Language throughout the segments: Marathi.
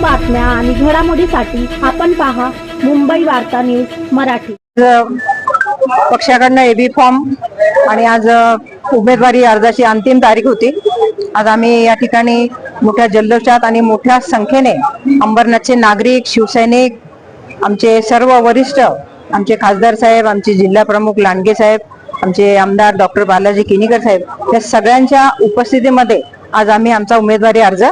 बातम्या आणि घडामोडीसाठी आपण पहा मुंबई वार्ता न्यूज मराठी. पक्षाकडनं एबी फॉर्म आणि आज उमेदवारी अर्जाची अंतिम तारीख होती. आज आम्ही या ठिकाणी मोठ्या जल्लोषात आणि मोठ्या संख्येने अंबरनाथचे नागरिक शिवसैनिक आमचे सर्व वरिष्ठ आमचे खासदार साहेब आमचे जिल्हा प्रमुख लांडगे साहेब आमचे आमदार डॉक्टर बालाजी किनीकर साहेब या सगळ्यांच्या उपस्थितीमध्ये आज आम्ही आमचा उमेदवारी अर्ज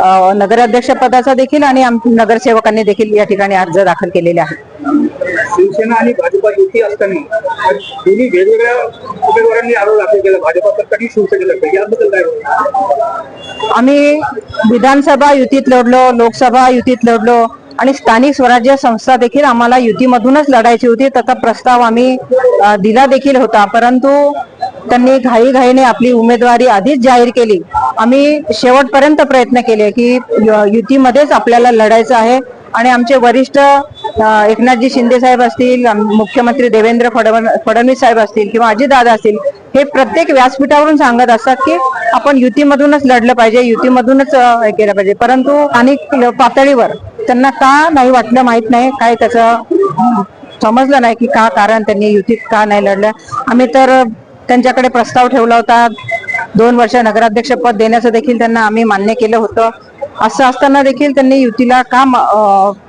नगराध्यक्ष पदाचा देखील आणि नगरसेवकांनी देखील या ठिकाणी अर्ज दाखल केलेले आहेत. शिवसेना आणि भाजपा युती असताना दोन्ही वेगवेगळ्या उमेदवारांनी आरोप दाखल केला. आणि शिवसेनेतर्फे याबद्दल काय बोलणार? आम्ही विधानसभा युतीत लढलो लोकसभा युतीत लढलो आणि स्थानिक स्वराज्य संस्था देखील आम्हाला युतीमधूनच लढायची होती. त्याचा प्रस्ताव आम्ही अ, दिला देखील होता. परंतु त्यांनी घाईघाईने आपली उमेदवारी आधीच जाहीर केली. आम्ही शेवटपर्यंत प्रयत्न केले की युतीमध्येच आपल्याला लढायचं आहे. आणि आमचे वरिष्ठ एकनाथजी शिंदे साहेब असतील मुख्यमंत्री देवेंद्र फडणवीस साहेब असतील किंवा अजितदादा असतील हे प्रत्येक व्यासपीठावरून सांगत असतात की आपण युतीमधूनच लढलं पाहिजे युतीमधूनच हे केलं पाहिजे. परंतु अनेक पातळीवर त्यांना का नाही वाटलं माहीत नाही काय त्याचं समजलं नाही की का कारण त्यांनी युतीत का नाही लढलं. आम्ही तर त्यांच्याकडे प्रस्ताव ठेवला होता दोन वर्ष नगराध्यक्ष पद देण्याचं देखील त्यांना आम्ही मान्य केलं होतं. असं असताना देखील त्यांनी युतीला का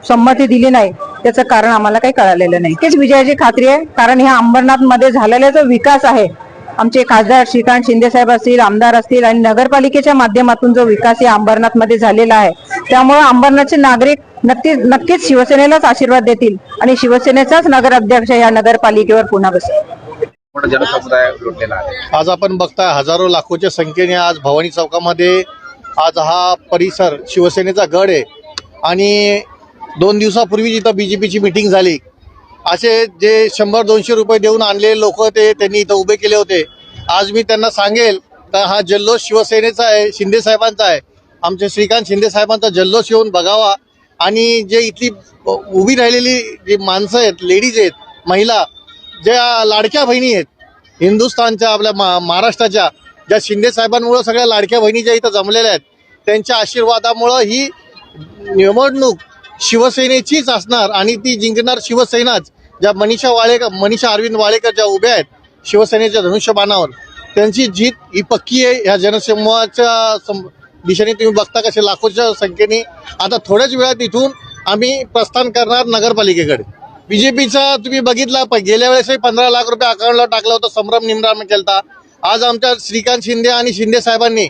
संमती दिली नाही. त्याचं कारण आम्हाला काही कळालेलं नाही. तेच विजयाची खात्री आहे. कारण ह्या अंबरनाथमध्ये झालेला जो विकास आहे आमचे खासदार श्रीकांत शिंदे साहेब असतील आमदार असतील आणि नगरपालिकेच्या माध्यमातून जो विकास या अंबरनाथमध्ये झालेला आहे त्यामुळे अंबरनाथचे नागरिक नक्कीच नक्कीच शिवसेनेलाच आशीर्वाद देतील आणि शिवसेनेचाच नगराध्यक्ष या नगरपालिकेवर पुन्हा बसेल. संपूर्ण जनसमुदाय लोटलेला आहे. आज आपण बघताय हजारो लाखोच्या संख्येने आज भवानी चौकामध्ये आज हा परिसर शिवसेनेचा गड आहे. आणि दोन दिवसापूर्वी जिथं बी जे पीची मिटिंग झाली असे जे शंभर दोनशे रुपये देऊन आणलेले लोक ते त्यांनी इथं उभे केले होते. आज मी त्यांना सांगेल तर हा जल्लोष शिवसेनेचा आहे शिंदे साहेबांचा आहे. आमच्या श्रीकांत शिंदे साहेबांचा जल्लोष येऊन बघावा. आणि जे इथली उभी राहिलेली जी माणसं आहेत लेडीज आहेत महिला ज्या लाडक्या बहिणी आहेत हिंदुस्थानच्या आपल्या मा महाराष्ट्राच्या ज्या शिंदे साहेबांमुळं सगळ्या लाडक्या बहिणी ज्या इथं जमलेल्या आहेत त्यांच्या आशीर्वादामुळं ही निवडणूक शिवसेनेचीच असणार आणि ती जिंकणार शिवसेनाच. ज्या मनीषा वाळेकर मनीषा अरविंद वाळेकर ज्या उभ्या आहेत शिवसेनेच्या धनुष्यबाणावर त्यांची जीत ही पक्की आहे. ह्या जनसमूहाच्या दिशेने तुम्ही बघता कसे लाखोच्या संख्येने. आता थोड्याच वेळात इथून आम्ही प्रस्थान करणार नगरपालिकेकडे. बीजेपीचा तुम्ही बघितला प- गेल्या वेळेसही पंधरा लाख रुपये अकाउंटला टाकला होता संभ्रम निमराम केलता. आज आमच्या श्रीकांत शिंदे आणि शिंदे साहेबांनी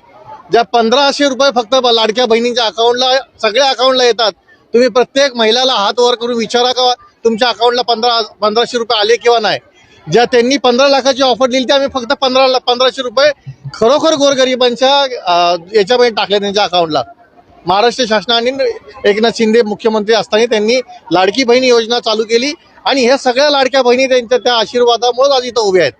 ज्या पंधराशे रुपये फक्त ब- लाडक्या बहिणींच्या अकाउंटला सगळ्या अकाउंटला येतात. तुम्ही प्रत्येक महिलाला हात वर करून विचारा का तुमच्या अकाउंटला पंधरा पंधराशे रुपये आले किंवा नाही. ज्या त्यांनी पंधरा लाखाची ऑफर दिली ती आम्ही फक्त पंधरा पंधराशे रुपये खरोखर गोरगरिबांच्या याच्यामध्ये टाकले त्यांच्या अकाउंटला महाराष्ट्र शासनाने एकनाथ शिंदे मुख्यमंत्री असताना त्यांनी लाडकी बहीण योजना चालू केली. आणि ह्या सगळ्या लाडक्या बहिणी त्यांच्या त्या आशीर्वादामुळेच आज इथं उभ्या आहेत.